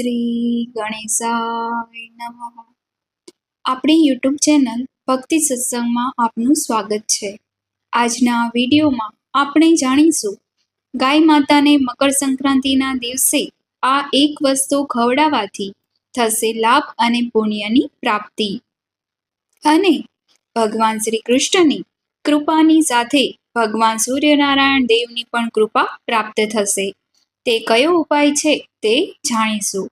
શ્રી ગણેશાય નમઃ. આપણી YouTube channel ભક્તિ સત્સંગમાં આપનું સ્વાગત છે. આજના વિડીયોમાં આપણે જાણીશું, ગાય માતાને મકર સંક્રાંતિના દિવસે આ એક વસ્તુ ખવડાવવાથી થશે લાભ અને પુણ્યની પ્રાપ્તિ. અને ભગવાન શ્રી કૃષ્ણની કૃપાની સાથે ભગવાન સૂર્યનારાયણ દેવની પણ કૃપા પ્રાપ્ત થશે. તે કયો ઉપાય છે? તે જાણીશું.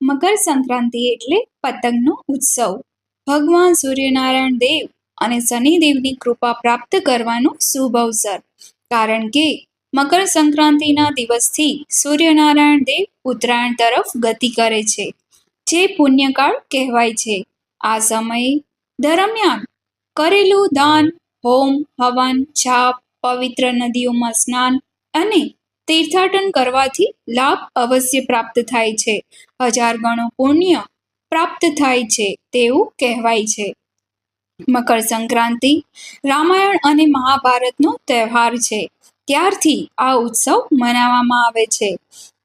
મકર સંક્રાંતિ એટલે પતંગનો ઉત્સવ. ભગવાન સૂર્યનારાયણ દેવ અને શનિદેવની કૃપા પ્રાપ્ત કરવાનો શુભ અવસર. કારણ કે મકર સંક્રાંતિના દિવસથી સૂર્યનારાયણ દેવ ઉત્તરાયણ તરફ ગતિ કરે છે, જે પુણ્યકાળ કહેવાય છે. આ સમયે દરમિયાન કરેલું દાન, હોમ, હવન છાપ પવિત્ર નદીઓમાં સ્નાન અને તીર્થાટન કરવાથી લાભ અવશ્ય પ્રાપ્ત થાય છે. હજાર ગણો પુણ્ય પ્રાપ્ત થાય છે તેવું કહેવાય છે. મકર સંક્રાંતિ રામાયણ અને મહાભારતનો તહેવાર છે. ત્યારથી આ ઉત્સવ મનાવવામાં આવે છે.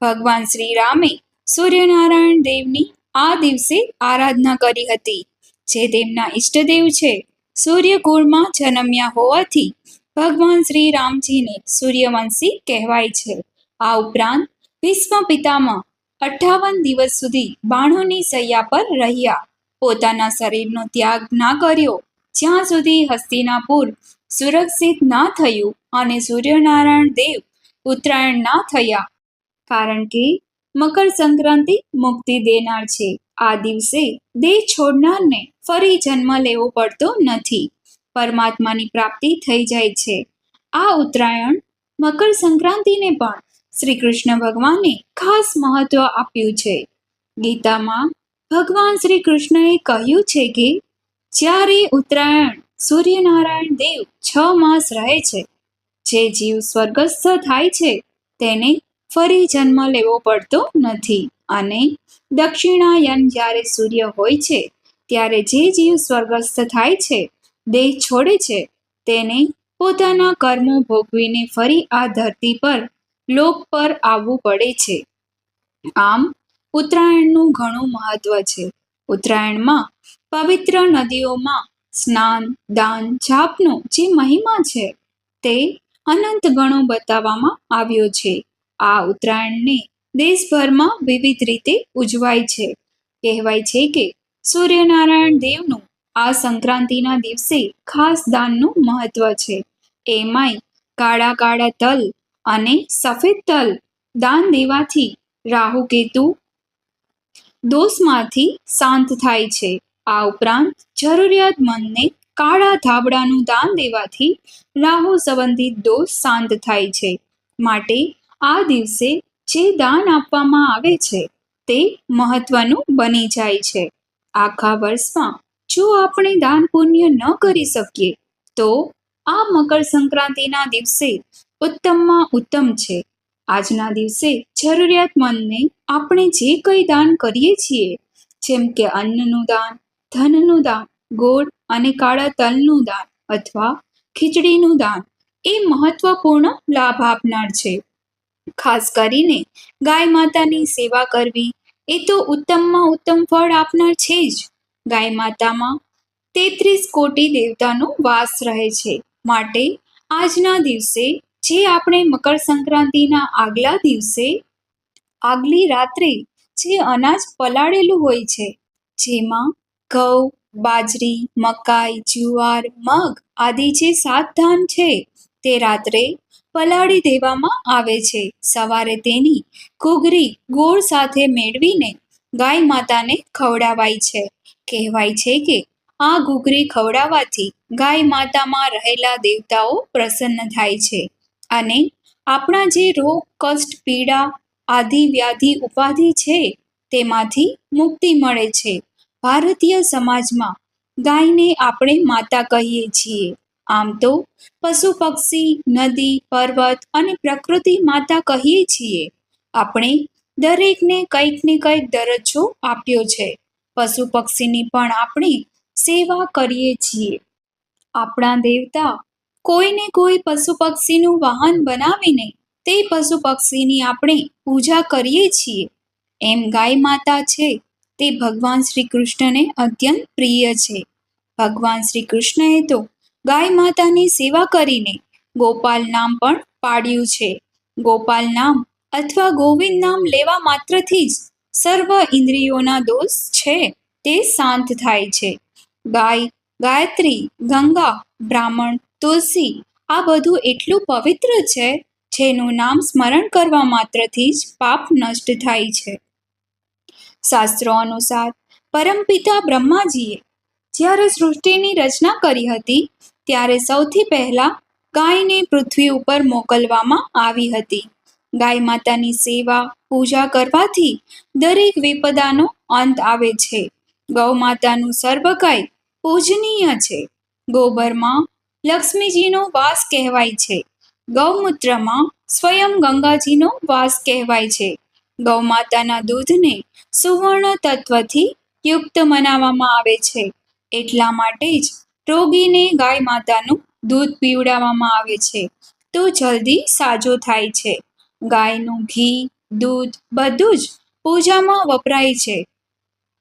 ભગવાન શ્રી રામે સૂર્યનારાયણ દેવની આ દિવસે આરાધના કરી હતી. જે તેમના ઈષ્ટદેવ છે સૂર્યકુળમાં જન્મ્યા હોવાથી ભગવાન શ્રી રામજીને સૂર્યવંશી કહેવાય છે. આ ઉપરાંત ભીષ્મ પિતામાં અઠ્ઠાવન દિવસ સુધી બાણોની સૈયા પર રહ્યા. પોતાના શરીરનો ત્યાગ ના કર્યો. જ્યાં સુધી હસ્તિનાપુર સુરક્ષિત ના થયું અને સૂર્યનારાયણ દેવ ઉત્તરાયણ ના થયા. કારણ કે, મકર સંક્રાંતિ મુક્તિ દેનાર છે. આ દિવસે દેહ છોડનારને ફરી જન્મ લેવો પડતો નથી. પરમાત્માની પ્રાપ્તિ થઈ જાય છે. આ ઉત્તરાયણ મકર સંક્રાંતિને પણ શ્રી કૃષ્ણ ભગવાને ખાસ મહત્વ આપ્યું છે. ગીતામાં ભગવાન શ્રી કૃષ્ણએ કહ્યું છે કે, જ્યારે ઉત્તરાયણ સૂર્યનારાયણ દેવ છ માસ રહે છે, જે જીવ સ્વર્ગસ્થ થાય છે, તેને ફરી જન્મ લેવો પડતો નથી. અને દક્ષિણાયન જ્યારે સૂર્ય હોય છે, ત્યારે જે જીવ સ્વર્ગસ્થ થાય છે દેહ છોડે છે, તેને પોતાના કર્મો ભોગવીને ફરી આ ધરતી પર લોક પર આવવું પડે છે. આમ, ઉત્તરાયણનું ઘણું મહત્વ છે. ઉત્તરાયણમાં પવિત્ર નદીઓમાં સ્નાન, દાન, જાપનો જે મહિમા છે, તે અનંત ગણો બતાવવામાં આવ્યો છે. આ ઉત્તરાયણને દેશભરમાં વિવિધ રીતે ઉજવાય છે. કહેવાય છે કે સૂર્યનારાયણ દેવનું આ સંક્રાંતિના દિવસે ખાસ દાનનું મહત્વ છે. એમાંય કાળા કાળા તલ અને સફેદ તલ દાન દેવાથી રાહુ કેતુ દોષમાંથી શાંત થાય છે. આ ઉપરાંત જરૂરિયાતમંદને કાળા ધાબળાનું દાન દેવાથી રાહુ સંબંધિત દોષ શાંત થાય છે. માટે આ દિવસે જે દાન આપવામાં આવે છે તે મહત્વનું બની જાય છે. આખા વર્ષમાં જો આપણે દાન પુણ્ય ન કરી શકીએ, તો આ મકર સંક્રાંતિના દિવસે ઉત્તમમાં ઉત્તમ છે. આજના દિવસે જરૂરિયાતમંદને આપણે જે કંઈ દાન કરીએ છીએ, જેમ કે અન્નનું દાન, ધનનું દાન, ગોળ અને કાળા તલનું દાન અથવા ખીચડીનું દાન, એ મહત્વપૂર્ણ લાભ આપનાર છે. ખાસ કરીને ગાય માતાની સેવા કરવી, એ તો ઉત્તમમાં ઉત્તમ ફળ આપનાર છે જ. ગાય માતામાં તેત્રીસ કોટી દેવતાનો વાસ રહે છે. માટે આજના દિવસે જે આપણે મકર સંક્રાંતિના આગલા દિવસે, આગલી રાત્રે જે અનાજ પલાળેલું હોય છે, જેમાં ઘઉં, બાજરી, મકાઈ, જુવાર, મગ આદિ જે સાત ધાન છે, તે રાત્રે પલાળી દેવામાં આવે છે. સવારે તેની ઘૂઘરી ગોળ સાથે મેળવીને ગાય માતાને ખવડાવાય છે. કહેવાય છે કે આ ઘૂઘરી ખવડાવવાથી ગાય માતામાં રહેલા દેવતાઓ પ્રસન્ન થાય છે. અને આપણા જે રોગ, કષ્ટ, પીડા આદિ વ્યાધિ ઉપાધિ છે તેમાંથી મુક્તિ મળે છે. ભારતીય સમાજમાં ગાયને આપણે માતા કહીએ છીએ. આમ તો પશુ પક્ષી, નદી, પર્વત અને પ્રકૃતિ માતા કહીએ છીએ. આપણે દરેકને કંઈક ને કંઈક દરજ્જો આપ્યો છે. પશુ પક્ષીની પણ આપણે સેવા કરીએ છીએ. આપણા દેવતા કોઈને કોઈ પશુ પક્ષીનું વાહન બનાવીને તે પશુ પક્ષીની આપણે પૂજા કરીએ છીએ. એમ ગાય માતા છે તે ભગવાન શ્રી કૃષ્ણને અત્યંત પ્રિય છે. ભગવાન શ્રી કૃષ્ણએ તો ગાય માતાની સેવા કરીને ગોપાલ નામ પણ પાડ્યું છે. ગોપાલ નામ અથવા ગોવિંદ નામ લેવા માત્રથી જ સર્વ ઇન્દ્રિયોના દોષ છે, તે શાંત થાય છે. ગાય, ગાયત્રી, ગંગા, બ્રાહ્મણ, તુલસી, આ બધું એટલું પવિત્ર છે, જેનું નામ સ્મરણ કરવા માત્રથી જ પાપ નષ્ટ થાય છે. શાસ્ત્રો અનુસાર, પરમપિતા બ્રહ્માજીએ જ્યારે સૃષ્ટિની રચના કરી હતી, ત્યારે સૌથી પહેલા ગાયને પૃથ્વી ઉપર મોકલવામાં આવી હતી. ગાય માતાની સેવા, પૂજા કરવાથી દરેક વિપદાનો અંત આવે છે. ગૌ માતાનું સર્વકાય પૂજનીય છે. ગોબરમાં લક્ષ્મીજીનો વાસ કહેવાય છે. ગૌમૂત્રમાં સ્વયં ગંગાજીનો વાસ કહેવાય છે. ગૌ માતાના દૂધને સુવર્ણ તત્વથી યુક્ત મનાવવામાં આવે છે. એટલા માટે જ રોગીને ગાય માતાનું દૂધ પીવડાવવામાં આવે છે. તો જલ્દી સાજો થાય છે. ગાયનું ઘી, દૂધ બધું જ પૂજામાં વપરાય છે.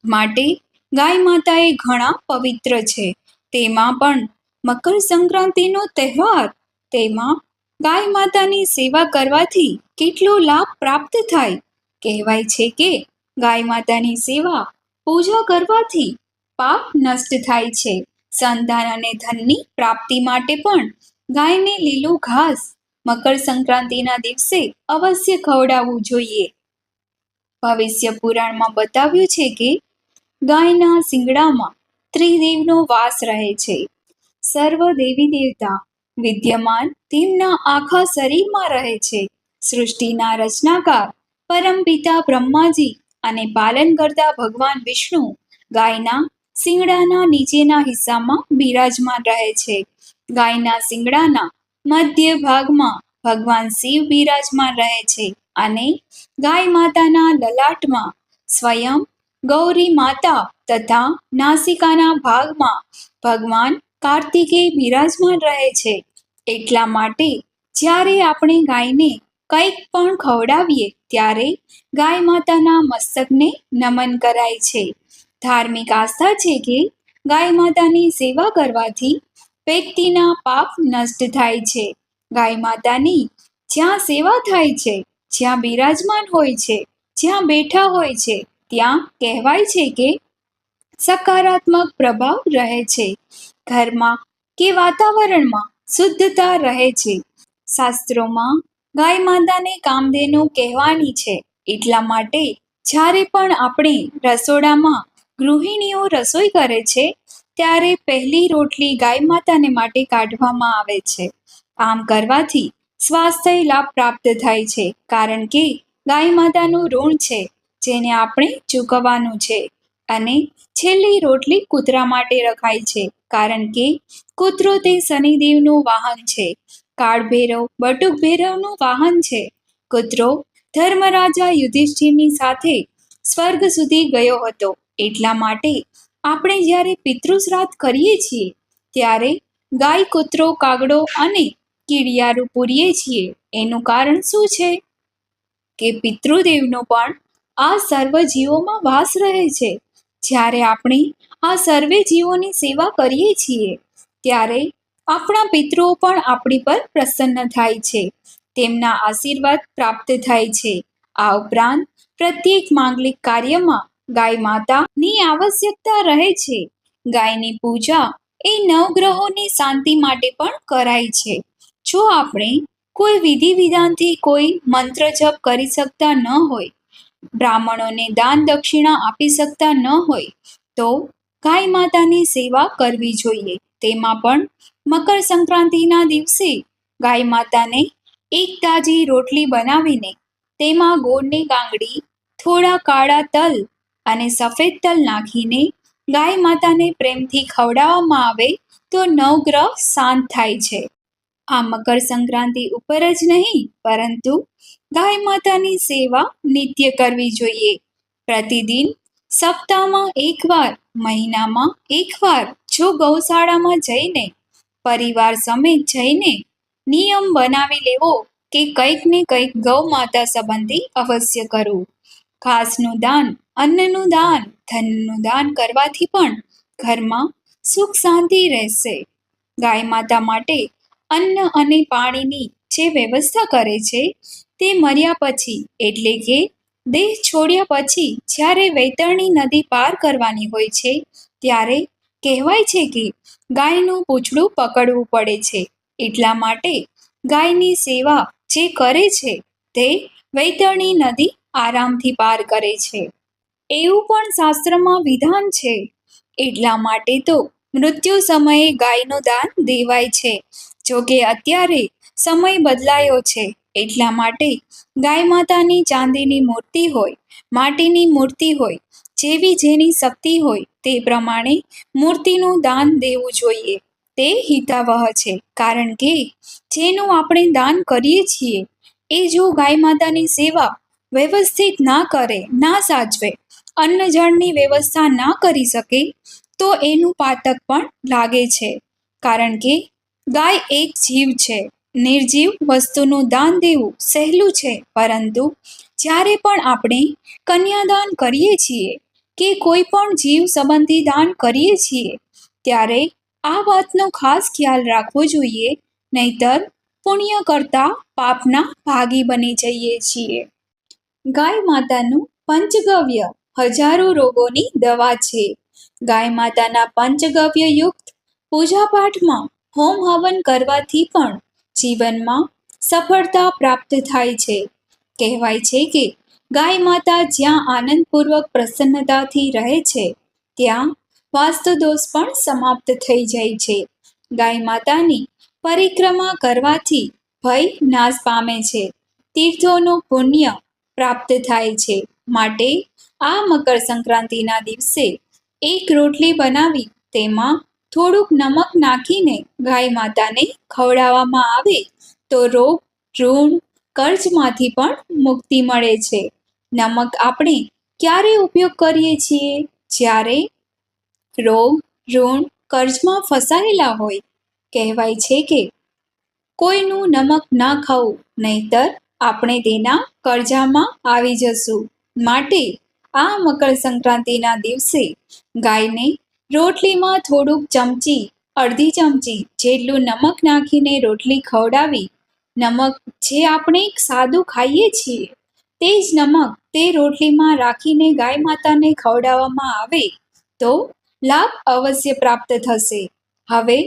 માટે ગાય માતા એ ઘણા પવિત્ર છે. તેમાં પણ મકર સંક્રાંતિનો તહેવાર, તેમાં ગાય માતાની સેવા કરવાથી કેટલો લાભ પ્રાપ્ત થાય. કહેવાય છે કે ગાય માતાની સેવા પૂજા કરવાથી પાપ નષ્ટ થાય છે. સંતાન અને ધનની પ્રાપ્તિ માટે પણ ગાયને લીલું ઘાસ મકર સંક્રાંતિના દિવસે અવશ્ય ખવડાવવું જોઈએ. ભવિષ્ય પુરાણમાં બતાવ્યું છે કે ગાયના શિંગડામાં ત્રિદેવનો વાસ રહે છે. સર્વ દેવી દેવતા વિદ્યમાન તેમના આખા શરીરમાં રહે છે. સૃષ્ટિના રચનાકાર પરમપિતા બ્રહ્માજી અને પાલન કરતા ભગવાન વિષ્ણુ ગાયના શિંગડાના નીચેના હિસ્સામાં બિરાજમાન રહે છે. ગાયના શિંગડાના મધ્ય ભાગમાં ભગવાન શિવ બિરાજમાન રહે છે અને ગાય માતાના લલાટમાં સ્વયં ગૌરી માતા તથા નાસિકાના ભાગમાં ભગવાન કાર્તિકેય બિરાજમાન રહે છે. એટલા માટે જ્યારે આપણે ગાયને કંઈક પણ ખવડાવીએ ત્યારે ગાય માતાના મસ્તકને નમન કરાય છે. ધાર્મિક આસ્થા છે કે ગાય માતાની સેવા કરવાથી વ્યક્તિના પાપ નષ્ટ થાય છે. ગાય માતાની જ્યાં સેવા થાય છે, જ્યાં બિરાજમાન હોય છે, જ્યાં બેઠા હોય છે, ત્યાં કહેવાય છે કે સકારાત્મક પ્રભાવ રહે છે. ઘરમાં કે વાતાવરણમાં શુદ્ધતા રહે છે. શાસ્ત્રોમાં ગાય માતાને કામધેનુ કહેવાની છે. એટલા માટે જ્યારે પણ આપણે રસોડામાં ગૃહિણીઓ રસોઈ કરે છે ત્યારે પહેલી રોટલી ગાય માતાને માટે કાઢવામાં આવે છે. આમ કરવાથી સ્વાસ્થ્ય લાભ પ્રાપ્ત થાય છે, કારણ કે ગાય માતાનું ઋણ છે, જેને આપણે ચૂકવવાનું છે અને છેલ્લી રોટલી કૂતરા માટે રખાય છે, કારણ કે કૂતરો તે શનિદેવનું વાહન છે. કાળભૈરવ બટુક ભૈરવનું વાહન છે. કૂતરો ધર્મરાજા યુધિષ્ઠિરની સાથે સ્વર્ગ સુધી ગયો હતો, એટલા માટે આપણે જ્યારે પિતૃશ્રાદ્ધ કરીએ છીએ, ત્યારે ગાય, કૂતરો, કાગડો અને કીડિયારું પૂરીએ છીએ. એનું કારણ શું છે? કે પિતૃદેવનો પણ આ સર્વ જીવોમાં વાસ રહે છે. જ્યારે આપણે આ સર્વે જીવોની સેવા કરીએ છીએ, ત્યારે આપણા પિતૃઓ પણ આપણી પર પ્રસન્ન થાય છે. તેમના આશીર્વાદ પ્રાપ્ત થાય છે. આ ઉપરાંત પ્રત્યેક માંગલિક કાર્યમાં ગાય માતાની આવશ્યકતા રહે છે. ગાયની પૂજા એ નવગ્રહોની શાંતિ માટે પણ કરાય છે. જો આપણે કોઈ વિધિ વિધાનથી કોઈ મંત્ર જપ કરી શકતા ન હોય, બ્રાહ્મણોને દાન દક્ષિણા આપી શકતા ન હોય, તો ગાય માતાની સેવા કરવી જોઈએ. તેમાં પણ મકર સંક્રાંતિના દિવસે ગાય માતાને એક તાજી રોટલી બનાવીને તેમાં ગોળની ગાંગડી, થોડા કાળા તલ અને સફેદ તલ નાખીને ગાય માતાને પ્રેમથી ખવડાવવામાં આવે તો નવગ્રહ શાંત થાય છે. આ મકર સંક્રાંતિ ઉપર જ નહીં, પરંતુ ગાય માતાની સેવા નિત્ય કરવી જોઈએ. પ્રતિદિન સપ્તાહમાં એકવાર, મહિનામાં એકવાર જો ગૌશાળામાં જઈને, પરિવાર સમેત જઈને નિયમ બનાવી લેવો કે કંઈક ને કંઈક ગૌ માતા સંબંધી અવશ્ય કરવું. ઘાસનું દાન અન્નનું દાન, ધનનું દાન કરવાથી પણ ઘરમાં સુખ શાંતિ રહેશે. ગાય માતા માટે અન્ન અને પાણીની જે વ્યવસ્થા કરે છે તે મર્યા પછી, એટલે કે દેહ છોડ્યા પછી જ્યારે વૈતરણી નદી પાર કરવાની હોય છે, ત્યારે કહેવાય છે કે ગાયનું પૂંછડું પકડવું પડે છે. એટલા માટે ગાયની સેવા જે કરે છે તે વૈતરણી નદી આરામથી પાર કરે છે. એવું પણ શાસ્ત્રમાં વિધાન છે. એટલા માટે તો મૃત્યુ સમયે ગાયનું દાન દેવાય છે. જો કે અત્યારે સમય બદલાયો છે. એટલા માટે ગાય માતાની ચાંદીની મૂર્તિ હોય, માટીની મૂર્તિ હોય, જેવી જેની શક્તિ હોય તે પ્રમાણે મૂર્તિનું દાન દેવું જોઈએ. તે હિતાવહ છે. કારણ કે જેનું આપણે દાન કરીએ છીએ, એ જો ગાય માતાની સેવા વ્યવસ્થિત ના કરે, ના સાચવે અન્ન જળની વ્યવસ્થા ના કરી શકે, તો એનું પાતક પણ લાગે છે. કારણ કે, ગાય એક જીવ છે. નિર્જીવ વસ્તુનું દાન દેવું સહેલું છે. પરંતુ, જ્યારે પણ આપણે કન્યાદાન કરીએ છીએ કે કોઈ પણ જીવ સંબંધી દાન કરીએ છીએ, ત્યારે આ વાતનો ખાસ ખ્યાલ રાખવો જોઈએ, નહીતર પુણ્ય કરતા પાપના ભાગી બની જઈએ છીએ. ગાય માતાનું પંચગવ્ય હજારો રોગોની દવા છે. ગાય માતાના પંચગવ્ય યુક્ત પૂજાપાઠમાં હોમ હવન કરવાથી પણ જીવનમાં સફળતા પ્રાપ્ત થાય છે. કહેવાય છે કે ગાય માતા જ્યાં આનંદપૂર્વક પ્રસન્નતાથી રહે છે, ત્યાં વાસ્તુ દોષ પણ સમાપ્ત થઈ જાય છે. ગાય માતાની પરિક્રમા કરવાથી ભય નાશ પામે છે. તીર્થોનું પુણ્ય પ્રાપ્ત થાય છે. માટે આ મકર સંક્રાંતિના દિવસે એક રોટલી બનાવી તેમાં થોડુંક નમક નાખીને ગાય માતાને ખવડાવવામાં આવે તો રોગ ઋણ કર્જમાંથી પણ મુક્તિ મળે છે. નમક આપણે ક્યારે ઉપયોગ કરીએ છીએ? જ્યારે રોગ ઋણ કર્જમાં ફસાયેલા હોય, કહેવાય છે કે કોઈનું નમક ના ખાવું, નહીતર આપણે તેના કરજામાં આવી જશું. માટે આ મકર સંક્રાંતિના દિવસે ગાયને રોટલીમાં થોડુંક ચમચી, અડધી ચમચી જેટલું નમક નાખીને રોટલી ખવડાવી. નમક જે આપણે સાદું ખાઈએ છીએ, તે જ નમક તે રોટલીમાં રાખીને ગાય માતાને ખવડાવવામાં આવે તો લાભ અવશ્ય પ્રાપ્ત થશે. હવે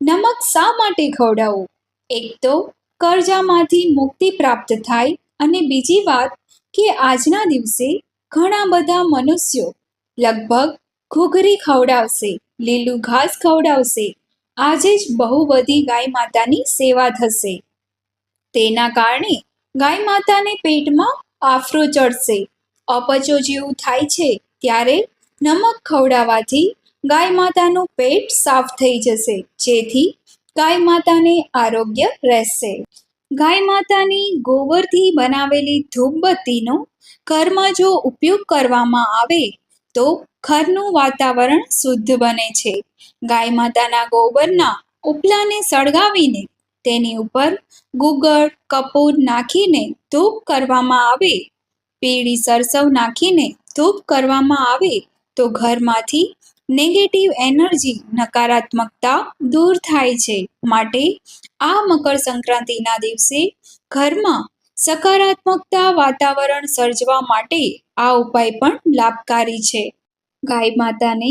નમક શા માટે ખવડાવવું? એક તો કરજામાંથી મુક્તિ પ્રાપ્ત થાય અને બીજી વાત કે આજના દિવસે ઘણા બધા મનુષ્યો લગભગ ઘૂઘરી ખવડાવશે, લીલું ઘાસ ખવડાવશે, આજે જ બહુ બધી ગાય માતાની સેવા થશે. તેના કારણે ગાય માતાને પેટમાં આફરો ચડશે. અપચો જેવું થાય છે ત્યારે નમક ખવડાવવાથી ગાય માતાનું પેટ સાફ થઈ જશે, જેથી ગાય માતાને આરોગ્ય રહેશે. ગાય માતાની ગોબરથી બનાવેલી ધૂપબત્તીનો ઘરમાં જો ઉપયોગ કરવામાં આવે, તો ઘરનું વાતાવરણ શુદ્ધ બને છે. ગાય માતાના ગોબરના ઉપલાને સળગાવીને તેની ઉપર ગુગળ, કપૂર નાખીને ધૂપ કરવામાં આવે, પીળી સરસવ નાખીને ધૂપ કરવામાં આવે, તો ઘરમાંથી નેગેટિવ એનર્જી, નકારાત્મકતા દૂર થાય છે. માટે આ મકર સંક્રાંતિના દિવસે ઘરમાં સકારાત્મકતા વાતાવરણ સર્જવા માટે આ ઉપાય પણ લાભકારી છે. ગાય માતાને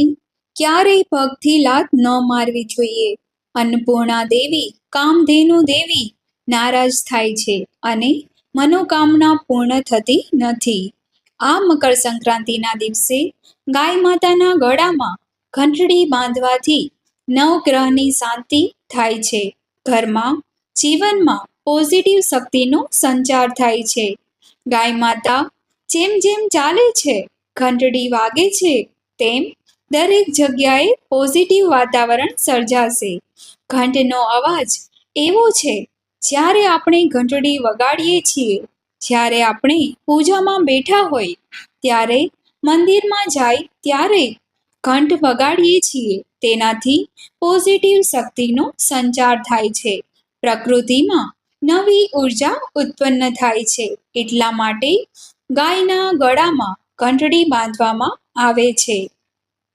ક્યારેય પગથી લાત ન મારવી જોઈએ. અન્નપૂર્ણા દેવી, કામધેનુ દેવી નારાજ થાય છે અને મનોકામના પૂર્ણ થતી નથી. આ મકર સંક્રાંતિના દિવસે ગાય માતાના ગળામાં ઘંટડી બાંધવાથી નવગ્રહની શાંતિ થાય છે. ઘરમાં, જીવનમાં પોઝિટિવ શક્તિનો સંચાર થાય છે. ગાય માતા જેમ જેમ ચાલે છે, ઘંટડી વાગે છે, તેમ દરેક જગ્યાએ પોઝિટિવ વાતાવરણ સર્જાશે. ઘંટનો અવાજ એવો છે, જ્યારે આપણે ઘંટડી વગાડીએ છીએ, જ્યારે આપણે પૂજામાં બેઠા હોય, ત્યારે મંદિરમાં જાય ત્યારે ઘંટ વગાડીએ છીએ, તેનાથી પોઝિટિવ શક્તિનો સંચાર થાય છે. પ્રકૃતિમાં નવી ઊર્જા ઉત્પન્ન થાય છે, એટલા માટે ગાયના ગળામાં ઘંટડી બાંધવામાં આવે છે.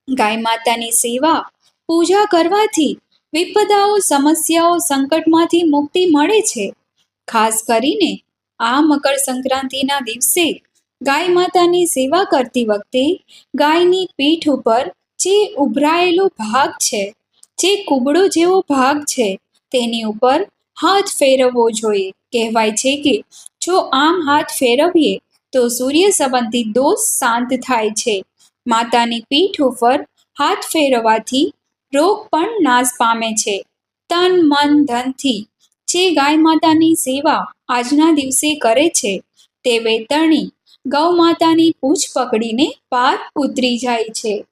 ગાય માતાની સેવા, પૂજા કરવાથી વિપદાઓ, સમસ્યાઓ, સંકટમાંથી મુક્તિ મળે છે. ખાસ કરીને આ મકર સંક્રાંતિના દિવસે ગાય માતાની સેવા કરતી વખતે ગાયની પીઠ ઉપર જે ઉભરાયેલો ભાગ છે, જે કુબડો જેવો ભાગ છે, તેની ઉપર હાથ ફેરવવો જોઈએ. કહેવાય છે કે, જો આમ હાથ ફેરવીએ, તો સૂર્ય સંબંધી દોષ શાંત થાય છે. માતાની પીઠ ઉપર હાથ ફેરવવાથી રોગ પણ નાશ પામે છે. તન, મન, ધનથી જે ગાય માતાની સેવા આજના દિવસે કરે છે, તે વેતરણી ગૌ માતાની પૂછ પકડીને પાર ઉતરી જાય છે.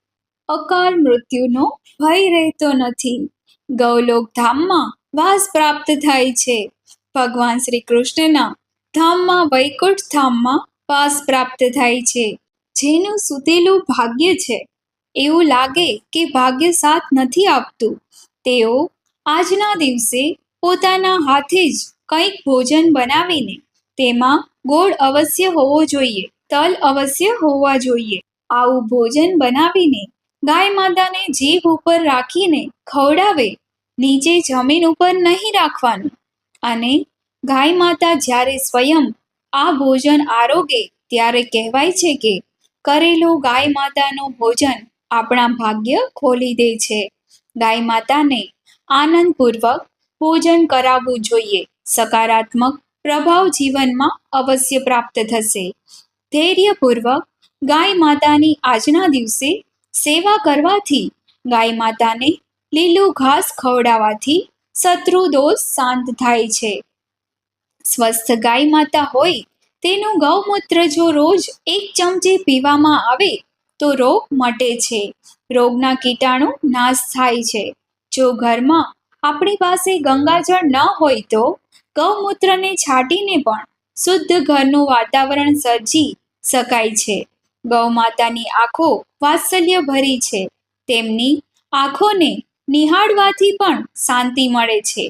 અકાળ મૃત્યુનો ભય રહેતો નથી. ગૌલોક ધામમાં વાસ પ્રાપ્ત થાય છે. ભગવાન શ્રી કૃષ્ણના ધામમાં વૈકુંઠ ધામમાં વાસ પ્રાપ્ત થાય છે. જેનું સુતેલું ભાગ્ય છે. એવું લાગે કે ભાગ્ય સાથ નથી આપતું. તેઓ આજના દિવસે પોતાના હાથે જ કંઈક ભોજન બનાવીને તેમાં ગોળ અવશ્ય હોવો જોઈએ, તલ અવશ્ય હોવા જોઈએ. આવું ભોજન બનાવીને ગાય માતાને જીભ ઉપર રાખીને ખવડાવે, નીચે જમીન ઉપર નહીં રાખવાનું. અને ગાય માતા જ્યારે સ્વયં આ ભોજન આરોગે, ત્યારે કહેવાય છે કે કરેલું ગાય માતાનું ભોજન આપણા ભાગ્ય ખોલી દે છે. ગાય માતાને આનંદપૂર્વક ભોજન કરાવવું જોઈએ. સકારાત્મક પ્રભાવ જીવનમાં અવશ્ય પ્રાપ્ત થશે. ધૈર્યપૂર્વક ગાય માતાની આજના દિવસે સેવા કરવાથી, ગાય માતાને લીલું ઘાસ ખવડાવવાથી શત્રુ દોષ શાંત થાય છે. સ્વસ્થ ગાય માતા હોય, તેનું ગૌમૂત્ર જો રોજ એક ચમચી પીવામાં આવે, તો રોગ મટે છે. રોગના કીટાણુ નાશ થાય છે. જો ઘરમાં આપણી પાસે ગંગાજળ ન હોય તો ગૌમૂત્રને છાંટીને પણ શુદ્ધ ઘરનું વાતાવરણ સર્જી શકાય છે. ગૌ માતાની આંખો વાત્સલ્ય ભરી છે. તેમની આંખોને નિહાળવાથી પણ શાંતિ મળે છે.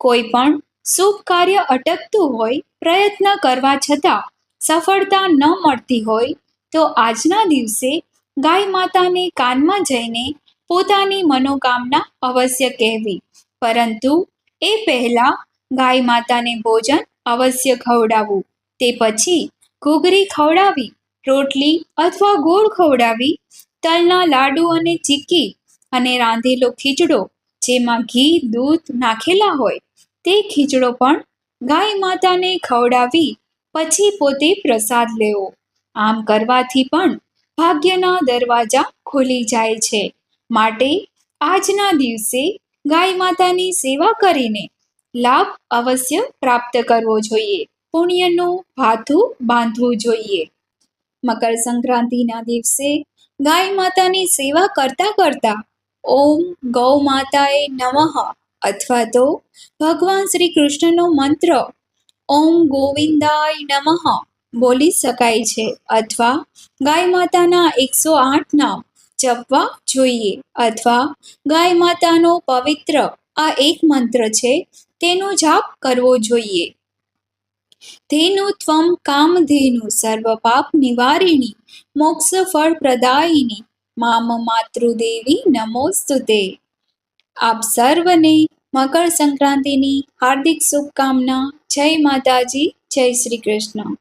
કોઈ પણ શુભ કાર્ય અટકતું હોય પ્રયત્ન કરવા છતાં સફળતા ન મળતી હોય તો આજના દિવસે ગાય માતાને કાનમાં જઈને પોતાની મનોકામના અવશ્ય કહેવી. પરંતુ એ પહેલાં ગાય માતાને ભોજન અવશ્ય ખવડાવવું. તે પછી ઘૂઘરી ખવડાવી રોટલી અથવા ગોળ ખવડાવી, તલના લાડુ અને ચીક્કી અને રાંધેલો ખીચડો, જેમાં ઘી, દૂધ નાખેલા હોય, તે ખીચડો પણ ગાય માતાને ખવડાવી પછી પોતે પ્રસાદ લેવો. આમ કરવાથી પણ ભાગ્યના દરવાજા ખુલી જાય છે. માટે આજના દિવસે ગાય માતાની સેવા કરીને લાભ અવશ્ય પ્રાપ્ત કરવો જોઈએ. પુણ્યનું ભાથું બાંધવું જોઈએ. મકર સંક્રાંતિના દિવસે ગાય માતાની સેવા કરતા કરતા ઓમ ગૌ માતાએ નમઃ અથવા તો ભગવાન શ્રી કૃષ્ણનો મંત્ર ઓમ ગોવિંદાય નમઃ બોલી શકાય છે અથવા ગાય માતાના એકસો આઠ નામ જપવા જોઈએ અથવા ગાય માતાનો પવિત્ર આ એક મંત્ર છે તેનો જાપ કરવો જોઈએ. ધેનુ ત્વમ કામધેનુ સર્વ પાપ નિવારિણી મોક્ષ ફળ પ્રદાયિની મામ માતૃદેવી નમોસ્તુતે આપ સર્વને મકર સંક્રાંતિની હાર્દિક શુભકામના જય માતાજી જય શ્રી કૃષ્ણ